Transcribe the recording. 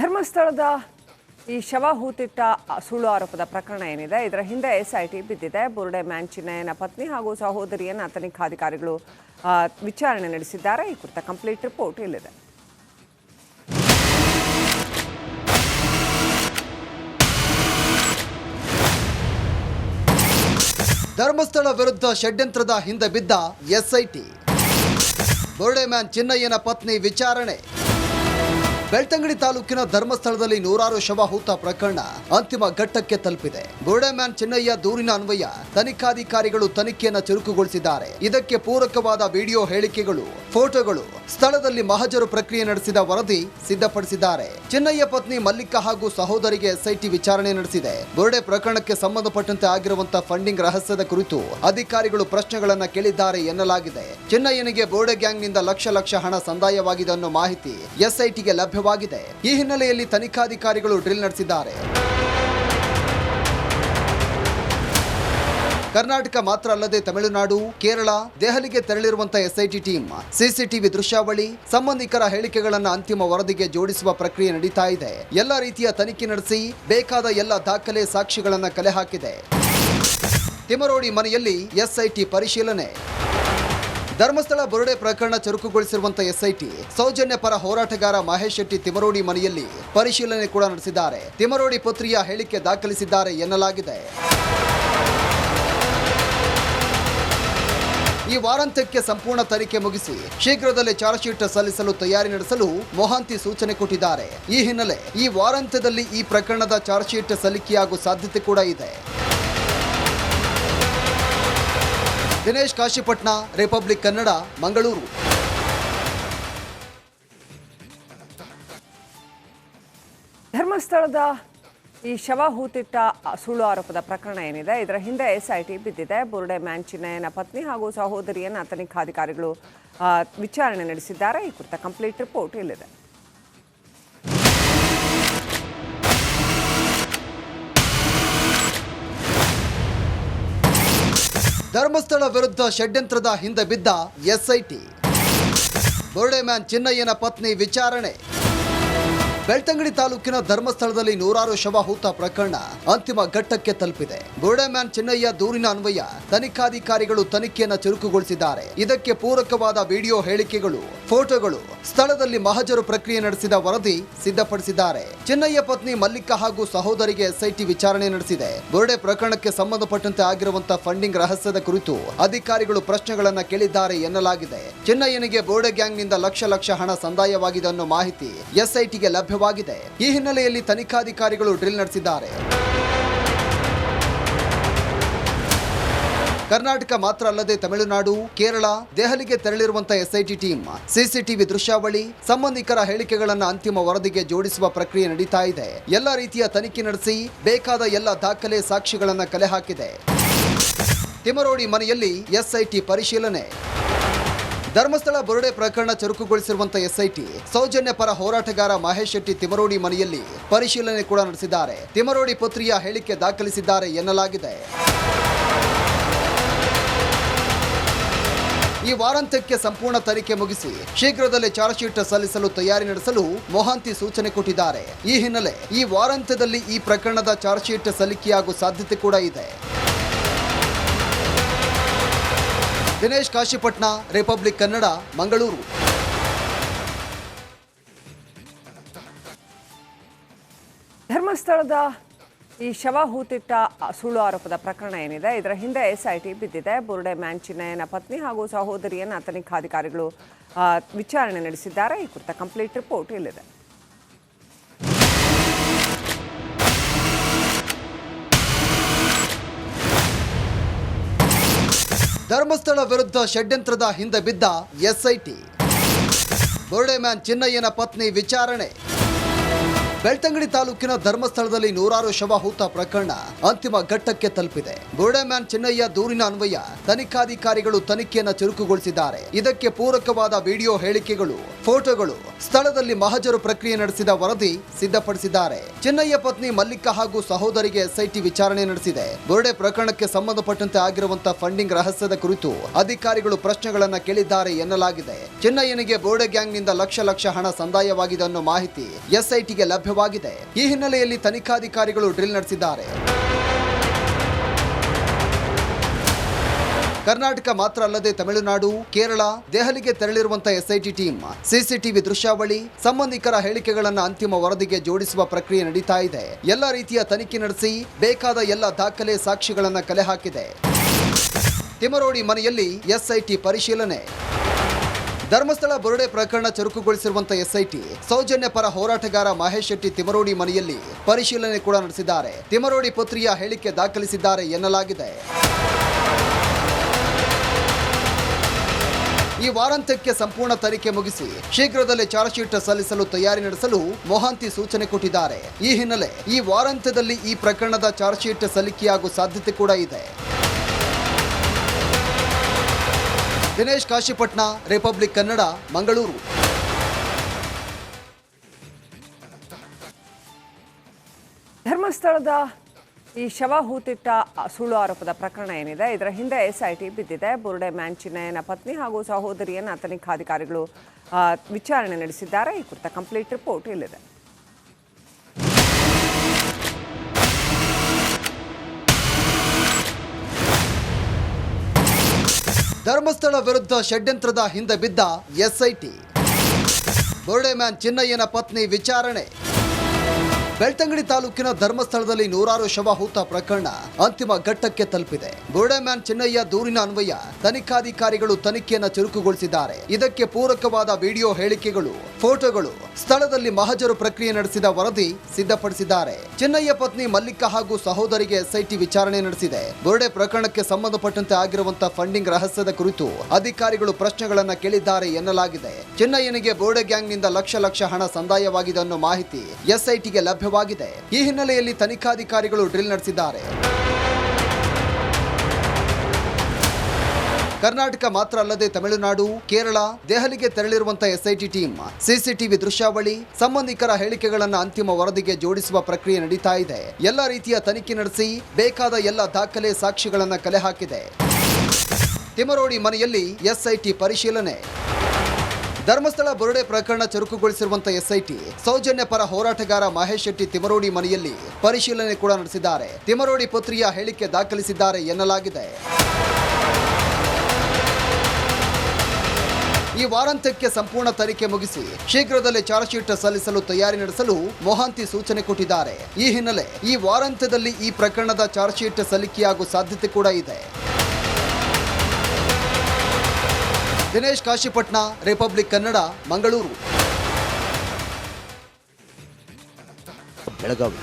ಧರ್ಮಸ್ಥಳದ ಈ ಶವ ಹೂತಿಟ್ಟ ಸುಳ್ಳು ಆರೋಪದ ಪ್ರಕರಣ ಏನಿದೆ? ಇದರ ಹಿಂದೆ ಎಸ್ಐಟಿ ಬಿದ್ದಿದೆ. ಬುರುಡೆ ಮ್ಯಾನ್ ಚಿನ್ನಯ್ಯನ ಪತ್ನಿ ಹಾಗೂ ಸಹೋದರಿಯನ್ನ ತನಿಖಾಧಿಕಾರಿಗಳು ವಿಚಾರಣೆ ನಡೆಸಿದ್ದಾರೆ. ಈ ಕುರಿತ ಕಂಪ್ಲೀಟ್ ರಿಪೋರ್ಟ್ ಇಲ್ಲಿದೆ. ಧರ್ಮಸ್ಥಳ ವಿರುದ್ಧ ಷಡ್ಯಂತ್ರದ ಹಿಂದೆ ಬಿದ್ದ ಎಸ್ಐಟಿ. ಬುರುಡೆ ಮ್ಯಾನ್ ಚಿನ್ನಯ್ಯನ ಪತ್ನಿ ವಿಚಾರಣೆ. ಬೆಳ್ತಂಗಡಿ ತಾಲೂಕಿನ ಧರ್ಮಸ್ಥಳದಲ್ಲಿ ನೂರಾರು ಶವ ಹೂತ ಪ್ರಕರಣ ಅಂತಿಮ ಘಟ್ಟಕ್ಕೆ ತಲುಪಿದೆ. ಬೋರ್ಡೆಮ್ಯಾನ್ ಮ್ಯಾನ್ ಚಿನ್ನಯ್ಯ ದೂರಿನ ಅನ್ವಯ, ತನಿಖಾಧಿಕಾರಿಗಳು ತನಿಖೆಯನ್ನು ಚುರುಕುಗೊಳಿಸಿದ್ದಾರೆ. ಇದಕ್ಕೆ ಪೂರಕವಾದ ವಿಡಿಯೋ ಹೇಳಿಕೆಗಳು, ಫೋಟೋಗಳು, ಸ್ಥಳದಲ್ಲಿ ಮಹಜರು ಪ್ರಕ್ರಿಯೆ ನಡೆಸಿದ ವರದಿ ಸಿದ್ಧಪಡಿಸಿದ್ದಾರೆ. ಚೆನ್ನಯ್ಯ ಪತ್ನಿ ಮಲ್ಲಿಕಾ ಹಾಗೂ ಸಹೋದರಿಗೆ ಎಸ್ಐಟಿ ವಿಚಾರಣೆ ನಡೆಸಿದೆ. ಬೋರ್ಡೆ ಪ್ರಕರಣಕ್ಕೆ ಸಂಬಂಧಪಟ್ಟಂತೆ ಆಗಿರುವಂತಹ ಫಂಡಿಂಗ್ ರಹಸ್ಯದ ಕುರಿತು ಅಧಿಕಾರಿಗಳು ಪ್ರಶ್ನೆಗಳನ್ನ ಕೇಳಿದ್ದಾರೆ ಎನ್ನಲಾಗಿದೆ. ಚೆನ್ನಯ್ಯನಿಗೆ ಬೋರ್ಡೆ ಗ್ಯಾಂಗ್ನಿಂದ ಲಕ್ಷ ಲಕ್ಷ ಹಣ ಸಂದಾಯವಾಗಿದೆ ಅನ್ನೋ ಮಾಹಿತಿ ಎಸ್ಐಟಿಗೆ ಲಭ್ಯವಾಗಿದೆ ಈ ಹಿನ್ನೆಲೆಯಲ್ಲಿ ತನಿಖಾಧಿಕಾರಿಗಳು ಡ್ರಿಲ್ ನಡೆಸಿದ್ದಾರೆ. ಕರ್ನಾಟಕ ಮಾತ್ರ ಅಲ್ಲದೆ ತಮಿಳುನಾಡು, ಕೇರಳ, ದೆಹಲಿಗೆ ತೆರಳಿರುವಂತಹ ಎಸ್ಐಟಿ ಟೀಮ್, ಸಿಸಿಟಿವಿ ದೃಶ್ಯಾವಳಿ, ಸಂಬಂಧಿಕರ ಹೇಳಿಕೆಗಳನ್ನು ಅಂತಿಮ ವರದಿಗೆ ಜೋಡಿಸುವ ಪ್ರಕ್ರಿಯೆ ನಡೀತಾ ಇದೆ. ಎಲ್ಲ ರೀತಿಯ ತನಿಖೆ ನಡೆಸಿ ಬೇಕಾದ ಎಲ್ಲ ದಾಖಲೆ ಸಾಕ್ಷಿಗಳನ್ನು ಕಲೆ ಹಾಕಿದೆ. ತಿಮರೋಡಿ ಮನೆಯಲ್ಲಿ ಎಸ್ಐಟಿ ಪರಿಶೀಲನೆ. ಧರ್ಮಸ್ಥಳ ಬರುಡೆ ಪ್ರಕರಣ ಚುರುಕುಗೊಳಿಸಿರುವಂತಹ ಎಸ್ಐಟಿ ಸೌಜನ್ಯ ಪರ ಹೋರಾಟಗಾರ ಮಹೇಶ್ ಶೆಟ್ಟಿ ತಿಮರೋಡಿ ಮನೆಯಲ್ಲಿ ಪರಿಶೀಲನೆ ಕೂಡ ನಡೆಸಿದ್ದಾರೆ. ತಿಮರೋಡಿ ಪುತ್ರಿಯ ಹೇಳಿಕೆ ದಾಖಲಿಸಿದ್ದಾರೆ ಎನ್ನಲಾಗಿದೆ. ಈ ವಾರಾಂತ್ಯಕ್ಕೆ ಸಂಪೂರ್ಣ ತನಿಖೆ ಮುಗಿಸಿ ಶೀಘ್ರದಲ್ಲೇ ಚಾರ್ಜ್ ಶೀಟ್ ಸಲ್ಲಿಸಲು ತಯಾರಿ ನಡೆಸಲು ಮೊಹಾಂತಿ ಸೂಚನೆ ಕೊಟ್ಟಿದ್ದಾರೆ. ಈ ಹಿನ್ನೆಲೆ ಈ ವಾರಾಂತ್ಯದಲ್ಲಿ ಈ ಪ್ರಕರಣದ ಚಾರ್ಜ್ ಶೀಟ್ ಸಲ್ಲಿಕೆಯಾಗುವ ಸಾಧ್ಯತೆ ಕೂಡ ಇದೆ. ದಿನೇಶ್ ಕಾಶಿಪಟ್ನ, ರಿಪಬ್ಲಿಕ್ ಕನ್ನಡ, ಮಂಗಳೂರು. ಧರ್ಮಸ್ಥಳದ ಈ ಶವ ಹೂತಿಟ್ಟ ಸುಳ್ಳು ಆರೋಪದ ಪ್ರಕರಣ ಏನಿದೆ? ಇದರ ಹಿಂದೆ ಎಸ್ಐಟಿ ಬಿದ್ದಿದೆ. ಬುರುಡೆ ಮ್ಯಾನ್ ಪತ್ನಿ ಹಾಗೂ ಸಹೋದರಿಯನ್ನ ತನಿಖಾಧಿಕಾರಿಗಳು ವಿಚಾರಣೆ ನಡೆಸಿದ್ದಾರೆ. ಈ ಕುರಿತ ಕಂಪ್ಲೀಟ್ ರಿಪೋರ್ಟ್ ಇಲ್ಲಿದೆ. ಧರ್ಮಸ್ಥಳ ವಿರುದ್ಧ ಷಡ್ಯಂತ್ರದ ಹಿಂದೆ ಬಿದ್ದ ಎಸ್ಐಟಿ. ಬೋರ್ಡೆ ಮ್ಯಾನ್ ಚಿನ್ನಯ್ಯನ ಪತ್ನಿ ವಿಚಾರಣೆ. ಬೆಳ್ತಂಗಡಿ ತಾಲೂಕಿನ ಧರ್ಮಸ್ಥಳದಲ್ಲಿ ನೂರಾರು ಶವ ಹೂತ ಪ್ರಕರಣ ಅಂತಿಮ ಘಟ್ಟಕ್ಕೆ ತಲುಪಿದೆ. ಬೋರ್ಡೆ ಮ್ಯಾನ್ ಚಿನ್ನಯ್ಯ ದೂರಿನ ಅನ್ವಯ, ತನಿಖಾಧಿಕಾರಿಗಳು ತನಿಖೆಯನ್ನು ಚುರುಕುಗೊಳಿಸಿದ್ದಾರೆ. ಇದಕ್ಕೆ ಪೂರಕವಾದ ವಿಡಿಯೋ ಹೇಳಿಕೆಗಳು, ಫೋಟೋಗಳು, ಸ್ಥಳದಲ್ಲಿ ಮಹಜರು ಪ್ರಕ್ರಿಯೆ ನಡೆಸಿದ ವರದಿ ಸಿದ್ಧಪಡಿಸಿದ್ದಾರೆ. ಚೆನ್ನಯ್ಯ ಪತ್ನಿ ಮಲ್ಲಿಕಾ ಹಾಗೂ ಸಹೋದರಿಗೆ ಎಸ್ಐಟಿ ವಿಚಾರಣೆ ನಡೆಸಿದೆ. ಬೋರ್ಡೆ ಪ್ರಕರಣಕ್ಕೆ ಸಂಬಂಧಪಟ್ಟಂತೆ ಆಗಿರುವಂತಹ ಫಂಡಿಂಗ್ ರಹಸ್ಯದ ಕುರಿತು ಅಧಿಕಾರಿಗಳು ಪ್ರಶ್ನೆಗಳನ್ನು ಕೇಳಿದ್ದಾರೆ ಎನ್ನಲಾಗಿದೆ. ಚೆನ್ನಯ್ಯನಿಗೆ ಬೋರ್ಡೆ ಗ್ಯಾಂಗ್ನಿಂದ ಲಕ್ಷ ಲಕ್ಷ ಹಣ ಸಂದಾಯವಾಗಿದೆ ಅನ್ನೋ ಮಾಹಿತಿ ಎಸ್ಐಟಿಗೆ ಲಭ್ಯವಾಗಿದೆ ಈ ಹಿನ್ನೆಲೆಯಲ್ಲಿ ತನಿಖಾಧಿಕಾರಿಗಳು ಡ್ರಿಲ್ ನಡೆಸಿದ್ದಾರೆ. ಕರ್ನಾಟಕ ಮಾತ್ರ ಅಲ್ಲದೆ ತಮಿಳುನಾಡು, ಕೇರಳ, ದೆಹಲಿಗೆ ತೆರಳಿರುವಂತಹ ಎಸ್ಐಟಿ ಟೀಮ್, ಸಿಸಿಟಿವಿ ದೃಶ್ಯಾವಳಿ, ಸಂಬಂಧಿಕರ ಹೇಳಿಕೆಗಳನ್ನು ಅಂತಿಮ ವರದಿಗೆ ಜೋಡಿಸುವ ಪ್ರಕ್ರಿಯೆ ನಡೀತಾ ಇದೆ. ಎಲ್ಲ ರೀತಿಯ ತನಿಖೆ ನಡೆಸಿ ಬೇಕಾದ ಎಲ್ಲ ದಾಖಲೆ ಸಾಕ್ಷಿಗಳನ್ನು ಕಲೆ ಹಾಕಿದೆ. ತಿಮರೋಡಿ ಮನೆಯಲ್ಲಿ ಎಸ್ಐಟಿ ಪರಿಶೀಲನೆ. ಧರ್ಮಸ್ಥಳ ಬುರುಡೆ ಪ್ರಕರಣ ಚುರುಕುಗೊಳಿಸಿರುವಂತಹ ಎಸ್ಐಟಿ ಸೌಜನ್ಯ ಪರ ಹೋರಾಟಗಾರ ಮಹೇಶ್ ಶೆಟ್ಟಿ ತಿಮರೋಡಿ ಮನೆಯಲ್ಲಿ ಪರಿಶೀಲನೆ ಕೂಡ ನಡೆಸಿದ್ದಾರೆ. ತಿಮರೋಡಿ ಪುತ್ರಿಯ ಹೇಳಿಕೆ ದಾಖಲಿಸಿದ್ದಾರೆ ಎನ್ನಲಾಗಿದೆ. ಈ ವಾರಾಂತ್ಯಕ್ಕೆ ಸಂಪೂರ್ಣ ತನಿಖೆ ಮುಗಿಸಿ ಶೀಘ್ರದಲ್ಲೇ ಚಾರ್ಜ್ ಶೀಟ್ ಸಲ್ಲಿಸಲು ತಯಾರಿ ನಡೆಸಲು ಮೊಹಾಂತಿ ಸೂಚನೆ ಕೊಟ್ಟಿದ್ದಾರೆ. ಈ ಹಿನ್ನೆಲೆ ಈ ವಾರಾಂತ್ಯದಲ್ಲಿ ಈ ಪ್ರಕರಣದ ಚಾರ್ಜ್ ಶೀಟ್ ಸಲ್ಲಿಕೆಯಾಗುವ ಸಾಧ್ಯತೆ ಕೂಡ ಇದೆ. ದಿನೇಶ್ ಕಾಶಿಪಟ್ನ, ರಿಪಬ್ಲಿಕ್ ಕನ್ನಡ, ಮಂಗಳೂರು. ಧರ್ಮಸ್ಥಳದ ಈ ಶವ ಹೂತಿಟ್ಟ ಸುಳ್ಳು ಆರೋಪದ ಪ್ರಕರಣ ಏನಿದೆ? ಇದರ ಹಿಂದೆ ಎಸ್ಐಟಿ ಬಿದ್ದಿದೆ. ಬುರುಡೆ ಮ್ಯಾನ್ ಪತ್ನಿ ಹಾಗೂ ಸಹೋದರಿಯನ್ನ ತನಿಖಾಧಿಕಾರಿಗಳು ವಿಚಾರಣೆ ನಡೆಸಿದ್ದಾರೆ. ಈ ಕುರಿತ ಕಂಪ್ಲೀಟ್ ರಿಪೋರ್ಟ್ ಇಲ್ಲಿದೆ. ಧರ್ಮಸ್ಥಳ ವಿರುದ್ಧ ಷಡ್ಯಂತ್ರದ ಹಿಂದೆ ಬಿದ್ದ ಎಸ್ಐಟಿ. ಬೋರ್ಡೆ ಮ್ಯಾನ್ ಚಿನ್ನಯ್ಯನ ಪತ್ನಿ ವಿಚಾರಣೆ. ಬೆಳ್ತಂಗಡಿ ತಾಲೂಕಿನ ಧರ್ಮಸ್ಥಳದಲ್ಲಿ ನೂರಾರು ಶವ ಹೂತ ಪ್ರಕರಣ ಅಂತಿಮ ಘಟ್ಟಕ್ಕೆ ತಲುಪಿದೆ. ಬೋರ್ಡೆಮ್ಯಾನ್ ಮ್ಯಾನ್ ಚೆನ್ನಯ್ಯ ದೂರಿನ ಅನ್ವಯ, ತನಿಖಾಧಿಕಾರಿಗಳು ತನಿಖೆಯನ್ನು ಚುರುಕುಗೊಳಿಸಿದ್ದಾರೆ. ಇದಕ್ಕೆ ಪೂರಕವಾದ ವಿಡಿಯೋ ಹೇಳಿಕೆಗಳು, ಫೋಟೋಗಳು ಸ್ಥಳದಲ್ಲಿ ಮಹಜರು ಪ್ರಕ್ರಿಯೆ ನಡೆಸಿದ ವರದಿ ಸಿದ್ಧಪಡಿಸಿದ್ದಾರೆ. ಚೆನ್ನಯ್ಯ ಪತ್ನಿ ಮಲ್ಲಿಕಾ ಹಾಗೂ ಸಹೋದರಿಗೆ ಎಸ್ಐಟಿ ವಿಚಾರಣೆ ನಡೆಸಿದೆ. ಬೋರ್ಡೆ ಪ್ರಕರಣಕ್ಕೆ ಸಂಬಂಧಪಟ್ಟಂತೆ ಆಗಿರುವಂತಹ ಫಂಡಿಂಗ್ ರಹಸ್ಯದ ಕುರಿತು ಅಧಿಕಾರಿಗಳು ಪ್ರಶ್ನೆಗಳನ್ನ ಕೇಳಿದ್ದಾರೆ ಎನ್ನಲಾಗಿದೆ. ಚೆನ್ನಯ್ಯನಿಗೆ ಬೋರ್ಡೆ ಗ್ಯಾಂಗ್ನಿಂದ ಲಕ್ಷ ಲಕ್ಷ ಹಣ ಸಂದಾಯವಾಗಿದೆ ಅನ್ನೋ ಮಾಹಿತಿ ಎಸ್ಐಟಿಗೆ ಲಭ್ಯ ಲಭ್ಯವಾಗಿದೆ. ಈ ಹಿನ್ನೆಲೆಯಲ್ಲಿ ತನಿಖಾಧಿಕಾರಿಗಳು ಡ್ರಿಲ್ ನಡೆಸಿದ್ದಾರೆ. ಕರ್ನಾಟಕ ಮಾತ್ರ ಅಲ್ಲದೆ ತಮಿಳುನಾಡು, ಕೇರಳ, ದೆಹಲಿಗೆ ತೆರಳಿರುವಂತಹ ಎಸ್ಐಟಿ ಟೀಮ್, ಸಿಸಿಟಿವಿ ದೃಶ್ಯಾವಳಿ, ಸಂಬಂಧಿಕರ ಹೇಳಿಕೆಗಳನ್ನು ಅಂತಿಮ ವರದಿಗೆ ಜೋಡಿಸುವ ಪ್ರಕ್ರಿಯೆ ನಡೀತಾ ಇದೆ. ಎಲ್ಲ ರೀತಿಯ ತನಿಖೆ ನಡೆಸಿ ಬೇಕಾದ ಎಲ್ಲ ದಾಖಲೆ ಸಾಕ್ಷಿಗಳನ್ನು ಕಲೆ ಹಾಕಿದೆ. ತಿಮರೋಡಿ ಮನೆಯಲ್ಲಿ ಎಸ್ಐಟಿ ಪರಿಶೀಲನೆ. ಧರ್ಮಸ್ಥಳ ಬುರುಡೆ ಪ್ರಕರಣ ಚುರುಕುಗೊಳಿಸಿರುವಂತಹ ಎಸ್ಐಟಿ ಸೌಜನ್ಯ ಪರ ಹೋರಾಟಗಾರ ಮಹೇಶ್ ಶೆಟ್ಟಿ ತಿಮರೋಡಿ ಮನೆಯಲ್ಲಿ ಪರಿಶೀಲನೆ ಕೂಡ ನಡೆಸಿದ್ದಾರೆ. ತಿಮರೋಡಿ ಪುತ್ರಿಯ ಹೇಳಿಕೆ ದಾಖಲಿಸಿದ್ದಾರೆ ಎನ್ನಲಾಗಿದೆ. ಈ ವಾರಾಂತ್ಯಕ್ಕೆ ಸಂಪೂರ್ಣ ತನಿಖೆ ಮುಗಿಸಿ ಶೀಘ್ರದಲ್ಲೇ ಚಾರ್ಜ್ ಶೀಟ್ ಸಲ್ಲಿಸಲು ತಯಾರಿ ನಡೆಸಲು ಮೊಹಾಂತಿ ಸೂಚನೆ ಕೊಟ್ಟಿದ್ದಾರೆ. ಈ ಹಿನ್ನೆಲೆ ಈ ವಾರಾಂತ್ಯದಲ್ಲಿ ಈ ಪ್ರಕರಣದ ಚಾರ್ಜ್ ಶೀಟ್ ಸಲ್ಲಿಕೆಯಾಗುವ ಸಾಧ್ಯತೆ ಕೂಡ ಇದೆ. ದಿನೇಶ್ ಕಾಶಿಪಟ್ನ, ರಿಪಬ್ಲಿಕ್ ಕನ್ನಡ, ಮಂಗಳೂರು. ಧರ್ಮಸ್ಥಳದ ಈ ಶವ ಹೂತಿಟ್ಟ ಸುಳ್ಳು ಆರೋಪದ ಪ್ರಕರಣ ಏನಿದೆ? ಇದರ ಹಿಂದೆ ಎಸ್ಐಟಿ ಬಿದ್ದಿದೆ. ಬುರುಡೆ ಮ್ಯಾನ್ ಚಿನ್ನಯ್ಯನ ಪತ್ನಿ ಹಾಗೂ ಸಹೋದರಿಯನ್ನ ತನಿಖಾಧಿಕಾರಿಗಳು ವಿಚಾರಣೆ ನಡೆಸಿದ್ದಾರೆ. ಈ ಕುರಿತ ಕಂಪ್ಲೀಟ್ ರಿಪೋರ್ಟ್ ಇಲ್ಲಿದೆ. ಧರ್ಮಸ್ಥಳ ವಿರುದ್ಧ ಷಡ್ಯಂತ್ರದ ಹಿಂದೆ ಬಿದ್ದ ಎಸ್ಐಟಿ. ಬೋರ್ಡೆ ಮ್ಯಾನ್ ಚಿನ್ನಯ್ಯನ ಪತ್ನಿ ವಿಚಾರಣೆ. ಬೆಳ್ತಂಗಡಿ ತಾಲೂಕಿನ ಧರ್ಮಸ್ಥಳದಲ್ಲಿ ನೂರಾರು ಶವ ಹೂತ ಪ್ರಕರಣ ಅಂತಿಮ ಘಟ್ಟಕ್ಕೆ ತಲುಪಿದೆ. ಬೋರ್ಡೆ ಮ್ಯಾನ್ ಚೆನ್ನಯ್ಯ ದೂರಿನ ಅನ್ವಯ, ತನಿಖಾಧಿಕಾರಿಗಳು ತನಿಖೆಯನ್ನು ಚುರುಕುಗೊಳಿಸಿದ್ದಾರೆ. ಇದಕ್ಕೆ ಪೂರಕವಾದ ವಿಡಿಯೋ ಹೇಳಿಕೆಗಳು, ಫೋಟೋಗಳು, ಸ್ಥಳದಲ್ಲಿ ಮಹಜರು ಪ್ರಕ್ರಿಯೆ ನಡೆಸಿದ ವರದಿ ಸಿದ್ಧಪಡಿಸಿದ್ದಾರೆ. ಚೆನ್ನಯ್ಯ ಪತ್ನಿ ಮಲ್ಲಿಕಾ ಹಾಗೂ ಸಹೋದರಿಗೆ ಎಸ್ಐಟಿ ವಿಚಾರಣೆ ನಡೆಸಿದೆ. ಬೋರ್ಡೆ ಪ್ರಕರಣಕ್ಕೆ ಸಂಬಂಧಪಟ್ಟಂತೆ ಆಗಿರುವಂತಹ ಫಂಡಿಂಗ್ ರಹಸ್ಯದ ಕುರಿತು ಅಧಿಕಾರಿಗಳು ಪ್ರಶ್ನೆಗಳನ್ನ ಕೇಳಿದ್ದಾರೆ ಎನ್ನಲಾಗಿದೆ. ಚೆನ್ನಯ್ಯನಿಗೆ ಬೋರ್ಡೆ ಗ್ಯಾಂಗ್ನಿಂದ ಲಕ್ಷ ಲಕ್ಷ ಹಣ ಸಂದಾಯವಾಗಿದೆ ಅನ್ನೋ ಮಾಹಿತಿ ಎಸ್ಐಟಿಗೆ ಲಭ್ಯವಾಗಿದೆ ಈ ಹಿನ್ನೆಲೆಯಲ್ಲಿ ತನಿಖಾಧಿಕಾರಿಗಳು ಡ್ರಿಲ್ ನಡೆಸಿದ್ದಾರೆ. ಕರ್ನಾಟಕ ಮಾತ್ರ ಅಲ್ಲದೆ ತಮಿಳುನಾಡು, ಕೇರಳ, ದೆಹಲಿಗೆ ತೆರಳಿರುವಂತಹ ಎಸ್ಐಟಿ ಟೀಮ್, ಸಿಸಿಟಿವಿ ದೃಶ್ಯಾವಳಿ, ಸಂಬಂಧಿಕರ ಹೇಳಿಕೆಗಳನ್ನು ಅಂತಿಮ ವರದಿಗೆ ಜೋಡಿಸುವ ಪ್ರಕ್ರಿಯೆ ನಡೀತಾ ಇದೆ. ಎಲ್ಲ ರೀತಿಯ ತನಿಖೆ ನಡೆಸಿ ಬೇಕಾದ ಎಲ್ಲ ದಾಖಲೆ ಸಾಕ್ಷಿಗಳನ್ನು ಕಲೆ ಹಾಕಿದೆ. ತಿಮರೋಡಿ ಮನೆಯಲ್ಲಿ ಎಸ್ಐಟಿ ಪರಿಶೀಲನೆ. ಧರ್ಮಸ್ಥಳ ಬರುಡೆ ಪ್ರಕರಣ ಚುರುಕುಗೊಳಿಸಿರುವಂತಹ ಎಸ್ಐಟಿ ಸೌಜನ್ಯ ಪರ ಹೋರಾಟಗಾರ ಮಹೇಶ್ ಶೆಟ್ಟಿ ತಿಮರೋಡಿ ಮನೆಯಲ್ಲಿ ಪರಿಶೀಲನೆ ಕೂಡ ನಡೆಸಿದ್ದಾರೆ. ತಿಮರೋಡಿ ಪುತ್ರಿಯ ಹೇಳಿಕೆ ದಾಖಲಿಸಿದ್ದಾರೆ ಎನ್ನಲಾಗಿದೆ. ಈ ವಾರಾಂತ್ಯಕ್ಕೆ ಸಂಪೂರ್ಣ ತನಿಖೆ ಮುಗಿಸಿ ಶೀಘ್ರದಲ್ಲೇ ಚಾರ್ಜ್ ಶೀಟ್ ಸಲ್ಲಿಸಲು ತಯಾರಿ ನಡೆಸಲು ಮೊಹಾಂತಿ ಸೂಚನೆ ಕೊಟ್ಟಿದ್ದಾರೆ. ಈ ಹಿನ್ನೆಲೆ ಈ ವಾರಾಂತ್ಯದಲ್ಲಿ ಈ ಪ್ರಕರಣದ ಚಾರ್ಜ್ ಶೀಟ್ ಸಲ್ಲಿಕೆಯಾಗುವ ಸಾಧ್ಯತೆ ಕೂಡ ಇದೆ. ದಿನೇಶ್ ಕಾಶಿಪಟ್ನ ರಿಪಬ್ಲಿಕ್ ಕನ್ನಡ ಮಂಗಳೂರು. ಬೆಳಗಾವಿ.